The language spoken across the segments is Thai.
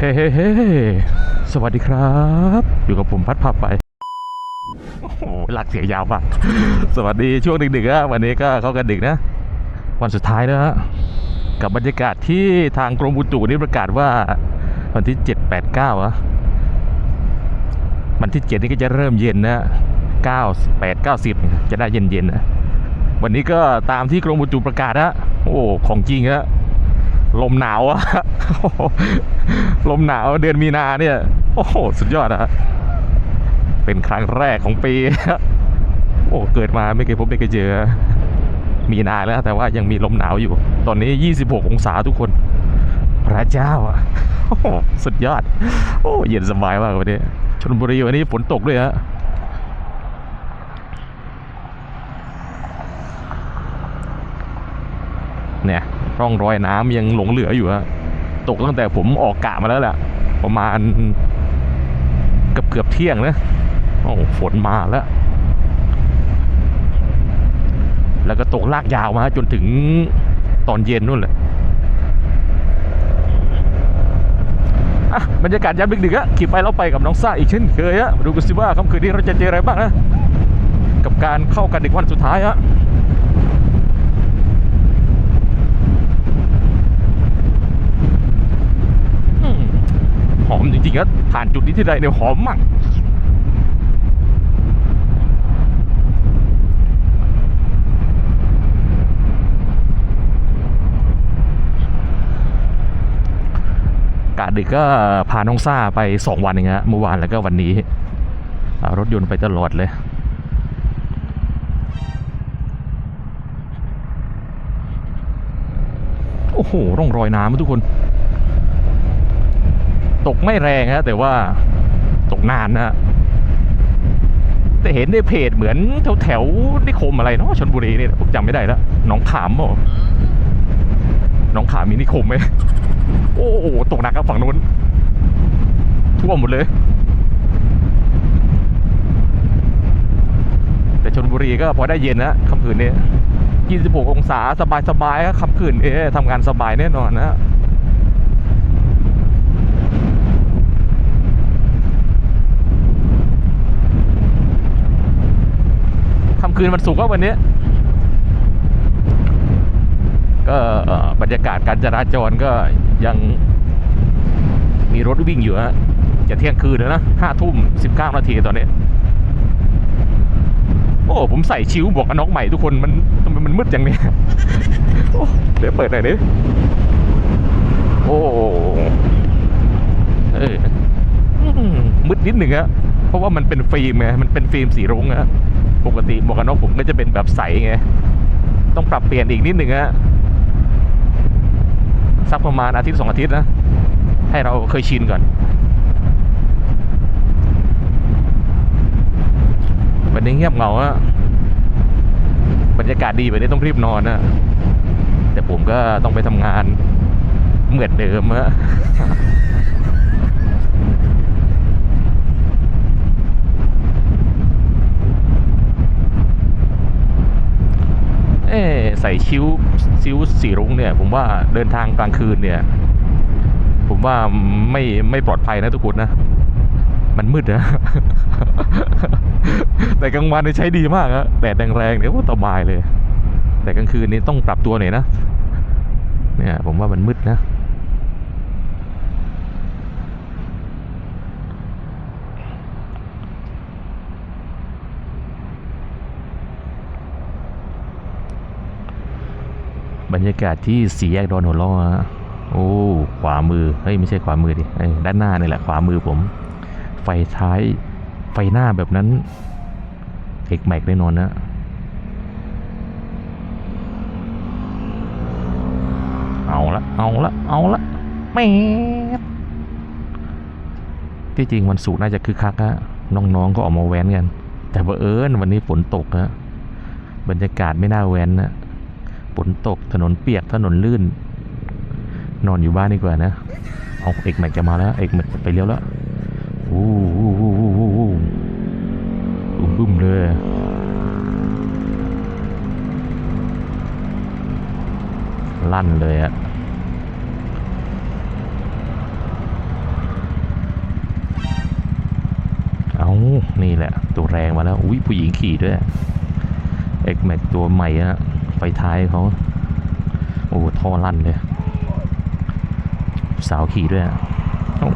เฮ้เฮ้เฮ้สวัสดีครับ อยู่กับผมพัดภาพไป โอ้โหหลักเสียยาวมาก สวัสดีช่วงดึกๆอะวันนี้ก็เข้ากันดึกนะ วันสุดท้ายแล้วฮะ กับบรรยากาศที่ทางกรมอุตุนี่ประกาศว่า วันที่ 7 8 9อะวันที่ 7 นี่ก็จะเริ่มเย็นนะ 9 8 9 10 จะได้เย็นๆนะ วันนี้ก็ตามที่กรมอุตุประกาศฮะโอ้ ของจริงฮะ ลมหนาวอะลมหนาวเดือนมีนาเนี่ย โอ้โห สุดยอดอะเป็นครั้งแรกของปี โอ้เกิดมาไม่เคยพบไม่เคยเจอ มีนาแล้วแต่ว่ายังมีลมหนาวอยู่ ตอนนี้ 26 องศาทุกคน พระเจ้าอะโอ้โหสุดยอด โอ้เย็นสบายมากวันนี้ชลบุรีวันนี้ฝนตกด้วยฮะ เนี่ย ร่องรอยน้ำยังหลงเหลืออยู่ฮะตกตั้งแต่ผมออกกะมาแล้วแหละประมาณเกือบเกือบเที่ยงนะโอ้ฝนมาแล้ว แล้วก็ตกลากยาวมาจนถึงตอนเย็นนู่นแหละอะบรรยากาศยามดึกๆอะขี่ไปแล้วไปกับน้องซ่าอีกเช่นเคยอะมาดูกันสิว่าค่ำคืนนี้เราจะเจออะไรบ้างนะ กับการเข้ากันดึกวันสุดท้ายอะ หอมจริงๆครับผ่านจุดนี้ที่ใดเนี่ยหอมมากกาดึกก็พาน้องซ่าไปสองวันเองฮะเมื่อวานแล้วก็วันนี้ รถยนต์ไปตลอดเลยโอ้โห ร่องรอยน้ำทุกคน ตกไม่แรงฮะแต่ว่าตกนานนะฮะแต่เห็นในเพจเหมือนแถวแถวนิคมอะไรเนาะชนบุรีเนี่ยผมจำไม่ได้แล้วน้องขามเปล่น้องขามมีนิคมไหมโอ้โหตกหนักครับฝั่งนู้นท่วมหมดเลย แต่ชนบุรีก็พอได้เย็นนะค่ำคืนนี้ 26 องศาสบายๆครับค่ำคืนเนี้ทำงานสบายแน่นอนนะ คืนวันศุกร์ว่าวันนี้ ก็บรรยากาศการจราจรก็ยังมีรถวิ่งอยู่ฮะจะเที่ยงคืนแล้วนะห้าทุ่มสิบเก้านาทีตอนนี้ โอ้ ผมใส่ชิวบวกกันน็อกใหม่ทุกคนมันทำไมมันมืดจังเนี่ยโอ้เดี๋ยวเปิดหน่อยดิโอ้เออมมืดนิดหนึ่งอะเพราะว่ามันเป็นฟิล์มไงมันเป็นฟิล์มสีรุ้งอะ ปกติหมวกกันน็อกผมก็จะเป็นแบบใสไง ต้องปรับเปลี่ยนอีกนิดหนึ่งอะสักประมาณอาทิตย์สองอาทิตย์นะ ให้เราเคยชินก่อน วันนี้เงียบเหงาอะบรรยากาศดีแบบนี้ต้องรีบนอนนะ แต่ผมก็ต้องไปทำงานเหมือนเดิมอะ เอ๊ะ ใส่ชิ้วซิ้วสีรุ้งเนี่ย ผมว่าเดินทางกลางคืนเนี่ย ผมว่าไม่ไม่ปลอดภัยนะทุกคนนะ มันมืดนะ แต่กลางวันนี่ใช้ดีมากอะแดดแรงๆเนี่ยโอ้สบายเลย แต่กลางคืนนี้ต้องปรับตัวหน่อยนะ เนี่ย ผมว่ามันมืดนะ บรรยากาศที่สี่แยกดอนหัวล้อฮะโอ้ ขวามือ เฮ้ย ไม่ใช่ขวามือดิด้านหน้านี่แหละขวามือผม ไฟท้าย ไฟหน้าแบบนั้นเอกแมกแน่นอนนะเอาละ เอาละ เอาละแม่ที่จริงวันศุกร์น่าจะคึกคักฮะ น้องๆก็ออกมาแว้นกัน แต่ว่าเอิญวันนี้ฝนตกฮะ บรรยากาศไม่น่าแว้นนะ ฝนตกถนนเปียกถนนลื่น นอนอยู่บ้านดีกว่านะ เอาเอกแม็กจะมาแล้ว เอกแม็กไปเลี้ยวแล้วอู้โหบึ้มเลยลั่นเลยอะเอานี่แหละ ตัวแรงมาแล้ว อุ้ยผู้หญิงขี่ด้วย เอกแม็กตัวใหม่อะ ไฟท้ายเขาโอ้ท่อลั่นเลย สาวขี่ด้วยอะโอ้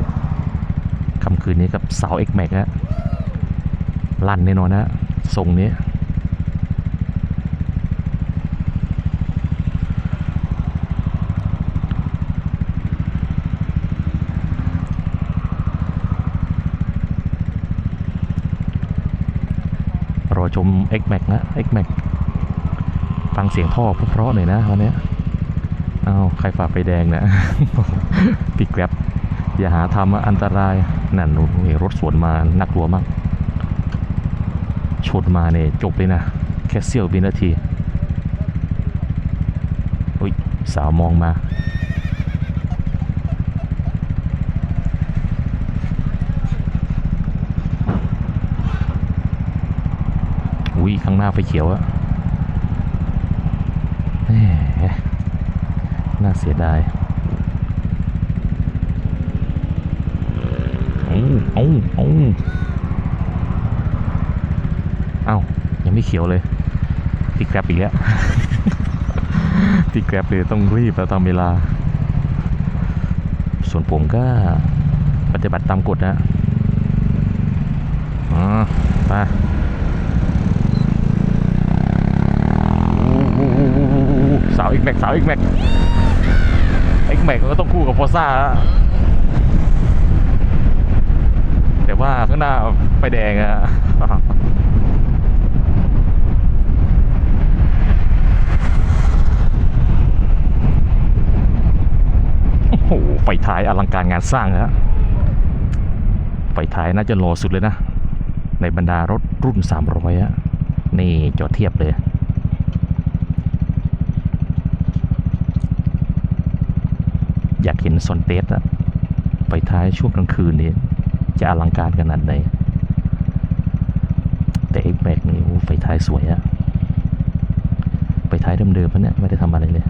คำคืนนี้กับสาว X Max อะลั่นแน่นอนนะทรงนี้รอชม X Max นะ X Max ฟังเสียงท่อเพราะๆหน่อยนะวันนี้เอาวใครฝ่าไฟแดงเนะพี่แกร็บอย่าหาทำอันตรายนั่นโอ้โหรถสวนมานักลัวมาก ชนมาเนี่ยจบเลยนะ แค่เสี้ยววินาทีอุ้ยสาวมองมาอุ้ยข้างหน้าไฟเขียวอะแหมน่า เสียดายเอาเอาเอาเอ้ายังไม่เขียวเลย ติดแกร็บอีกแล้วติดแกร็บเลยต้องรีบแล้วตามเวลา ส่วนผมก็ปฏิบัติตามกฎนะอ๋อไปสาวอีกแม็กสาวอีกแม็ก อีกแม็กก็ต้องคู่กับฟอร์ซ่าฮะแต่ว่าข้างหน้าไฟแดงอะโอ้โหไฟท้ายอลังการงานสร้างฮะไฟท้ายน่าจะโลสุดเลยนะ ในบรรดารถรุ่น 300อะนี่จอดเทียบเลย อยากเห็นซอนเตสอะไปท้ายช่วงกลางคืนนี้จะอลังการขนาดไหน แต่เอ็กแบกนี่ไฟท้ายสวยอะไปท้ายเดิมๆปะเนี่ยไม่ได้ทำอะไรเลย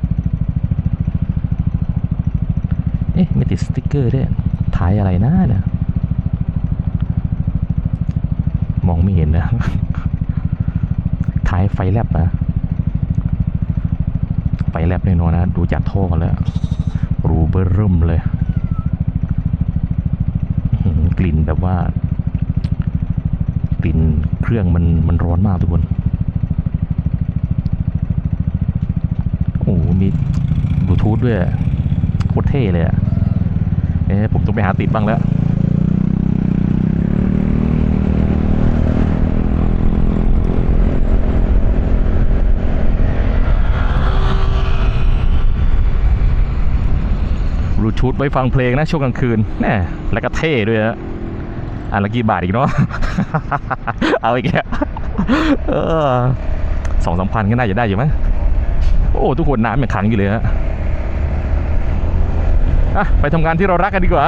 เอ๊ะ ไม่ติดสติ๊กเกอร์ด้วยท้ายอะไรนะเนี่ยมองไม่เห็นนะ ท้ายไฟแลบนะ ไฟแลบแน่นอนนะ ดูจากท่อแล้ว รูเบอร์เริ่มเลย กลิ่นแบบว่ากลิ่นเครื่องมันมันร้อนมากทุกคน โอ้มีบลูทูธด้วยโคตรเท่เลยอะเอ๊ะผมต้องไปหาติดบ้างแล้ว ทูธไว้ฟังเพลงนะช่วงกลางคืนแน่แล้วก็เท่ด้วยนะอันละกี่บาทอีกเนาะเอาอีกแล้วสองสามพันก็น่าจะได้อยู่มั้งโอ้ทุกคนน้ำยังขังอยู่เลยฮะอะไปทำงานที่เรารักกันดีกว่า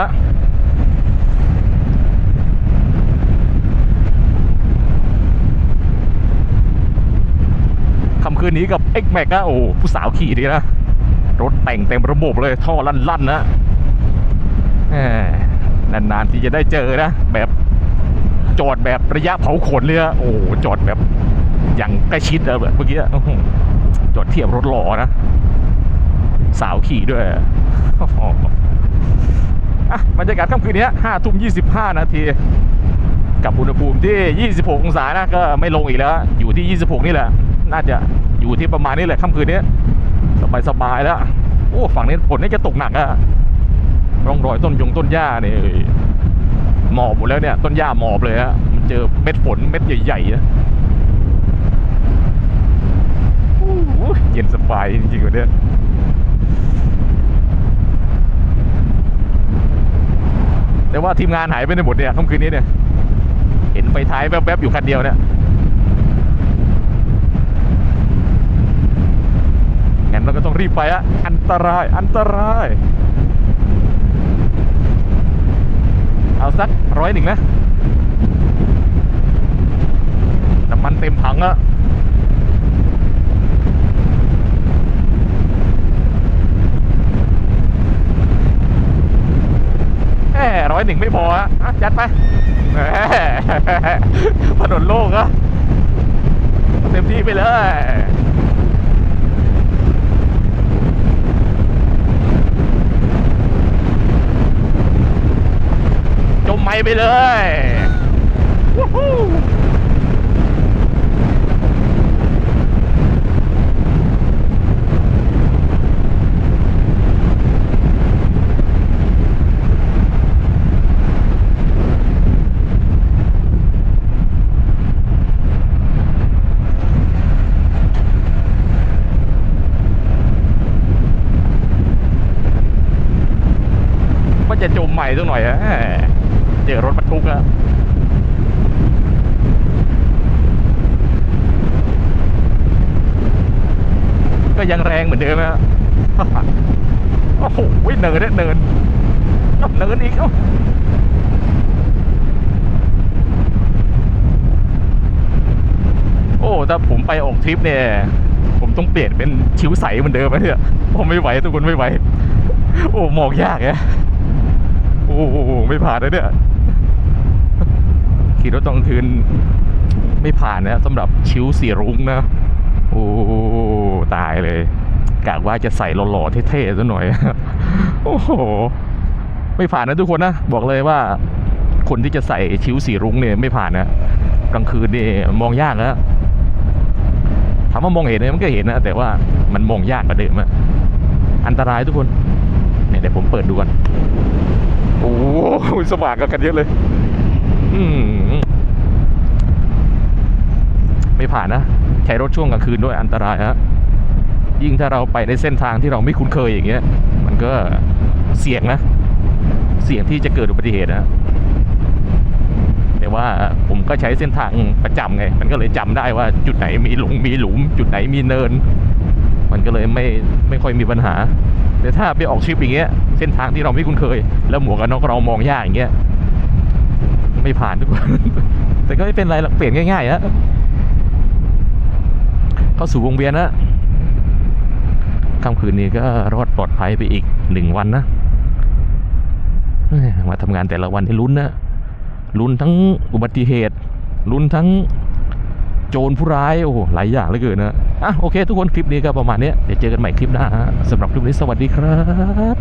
คำคืนนี้กับ X Max นะโอ้ผู้สาวขี่ดีนะ รถแต่งเต็มระบบเลยท่อลั่นๆนะ นานๆที่จะได้เจอนะ แบบจอดแบบระยะเผาขนเลยอะโอ้จอดแบบอย่างใกล้ชิดอะแบบเมื่อกี้จอดเทียบรถหล่อนะ สาวขี่ด้วยอะบรรยากาศค่ำคืนนี้ห้าทุ่มยี่สิบห้านาที กับอุณหภูมิที่ 26 องศานะ ก็ไม่ลงอีกแล้ว อยู่ที่ 26 นี่แหละ น่าจะอยู่ที่ประมาณนี้แหละค่ำคืนนี้ สบายๆแล้ว โอ้ ฝั่งนี้ฝนนี่จะตกหนักอะ รอยต้นยงต้นหญ้าเนี่ยหมอบหมดแล้วเนี่ย ต้นหญ้าหมอบเลยฮะมันเจอเม็ดฝนเม็ดใหญ่ๆอะเย็นสบายจริงๆวันเนี้ยแต่ว่าทีมงานหายไปในหมดเนี่ยค่ำคืนนี้เนี่ยเห็นไฟท้ายแวบๆอยู่คันเดียวเนี่ยงั้นเราก็ต้องรีบไปอะอันตรายอันตราย เอาสักร้อยหนึ่งนะน้ำมันเต็มถังอะแหมร้อยหนึ่งไม่พออะอะจัดไปแหมถนนโล่งอะเต็มที่ไปเลย ไปเลยวู้ฮู้มันจะจมใหม่สักหน่อยอะแหมเจอรถบรรทุกอะ ก็ยังแรงเหมือนเดิมนะโอ้โหเนินเนี่ยเนินเอ้าเนินอีกเอ้าโอ้ถ้าผมไปออกทริปเนี่ย ผมต้องเปลี่ยนเป็นคิ้วใสเหมือนเดิมนะเนี่ยผมไม่ไหวทุกคนไม่ไหว โอ้มองยากแะโอ้โหไม่ผ่านเลยเนี่ยขี่รถตอนกลางคืน ไม่ผ่านนะสำหรับชิวสีรุ้งนะ โอ้ตายเลยกะว่าจะใส่หล่อๆเท่ๆซะหน่อย โอ้โห ไม่ผ่านนะทุกคนนะ บอกเลยว่า คนที่จะใส่ชิวสีรุ้งเนี่ยไม่ผ่านนะกลางคืนนี่มองยากนะถามว่ามองเห็นไหมมันก็เห็นนะ แต่ว่ามันมองยากกว่าเดิมอะอันตรายทุกคนเนี่ยเดี๋ยวผมเปิดดูกันโอ้โหสว่างกันเยอะเลย อืมไม่ผ่านนะ ใช้รถช่วงกลางคืนด้วยอันตรายฮะยิ่งถ้าเราไปในเส้นทางที่เราไม่คุ้นเคยอย่างเงี้ย มันก็เสี่ยงนะ เสี่ยงที่จะเกิดอุบัติเหตุนะแต่ว่าผมก็ใช้เส้นทางประจำไง มันก็เลยจำได้ว่าจุดไหนมีหลุมมีหลุม จุดไหนมีเนิน มันก็เลยไม่ไม่ค่อยมีปัญหา แต่ถ้าไปออกทริปอย่างเงี้ย เส้นทางที่เราไม่คุ้นเคย แล้วหมวกกันน็อกเรามองยากอย่างเงี้ย ไม่ผ่านทุกคนแต่ก็ไม่เป็นไรหรอกเปลี่ยนง่ายๆฮะ เข้าสู่วงเวียนนะค่ำคืนนี้ก็รอดปลอดภัยไปอีกหนึ่งวันนะมาทำงานแต่ละวันที่ลุ้นนะลุ้นทั้งอุบัติเหตุลุ้นทั้งโจรผู้ร้ายโอ้โหหลายอย่างเหลือเกินนะอะโอเค ทุกคนคลิปนี้ก็ประมาณนี้เดี๋ยวเจอกันใหม่คลิปหน้าฮะสำหรับคลิปนี้สวัสดีครับ